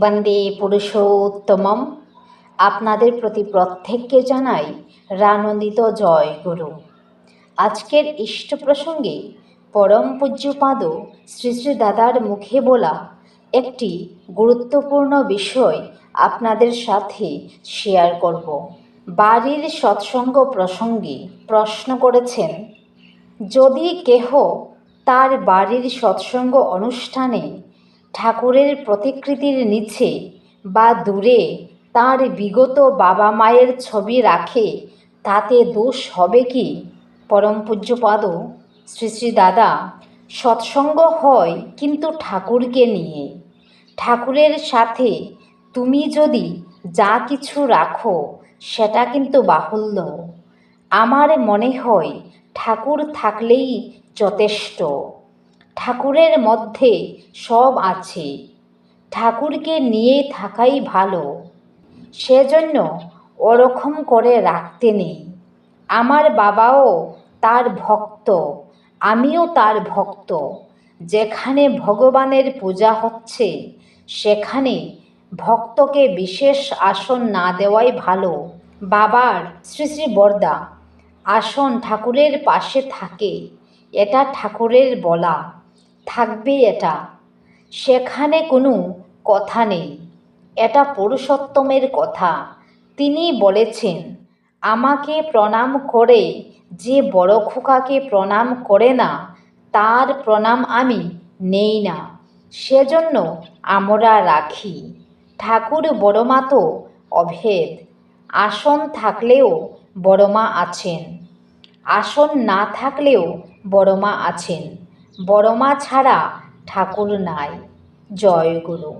বন্দে পুরুষোত্তমম। আপনাদের প্রতি প্রত্যেককে জানাই রানন্দিত জয় গুরু। আজকের ইষ্ট প্রসঙ্গে পরম পূজ্যপাদ শ্রী শ্রী দাদার মুখে বলা একটি গুরুত্বপূর্ণ বিষয় আপনাদের সাথে শেয়ার করব। বাড়ির সৎসঙ্গ প্রসঙ্গে প্রশ্ন করেছেন, যদি কেহ তার বাড়ির সৎসঙ্গ অনুষ্ঠানে ঠাকুরের প্রতিকৃতির নিচে বা দূরে তার বিগত বাবা মায়ের ছবি রাখে, তাতে দোষ হবে কি? পরম পূজ্যপাদ, শ্রী শ্রী দাদা, সৎসঙ্গ হয় কিন্তু ঠাকুরকে নিয়ে। ঠাকুরের সাথে তুমি যদি যা কিছু রাখো, সেটা কিন্তু বাহুল্য। আমার মনে হয় ঠাকুর থাকলেই যথেষ্ট। ঠাকুরের মধ্যে সব আছে। ঠাকুরকে নিয়ে থাকাই ভালো। সেজন্য ওরকম করে রাখতে নেই। আমার বাবাও তার ভক্ত, আমিও তার ভক্ত। যেখানে ভগবানের পূজা হচ্ছে, সেখানে ভক্তকে বিশেষ আসন না দেওয়াই ভালো। বাবার শ্রী শ্রী বরদা, আসন ঠাকুরের পাশে থাকে, এটা ঠাকুরের বলা। থাকবে এটা। সেখানে কোনো কথা নেই। এটা পুরুষোত্তমের কথা। তিনি বলেছেন, আমাকে প্রণাম করে যে বড় খোকাকে প্রণাম করে না, তার প্রণাম আমি নেই না। সেজন্য আমরা রাখি। ঠাকুর বড়মা তো অভেদ। আসন থাকলেও বড়মা আছেন। আসন না থাকলেও বড়মা আছেন। বড়মা ছাড়া ঠাকুর নাই। জয় গুরু।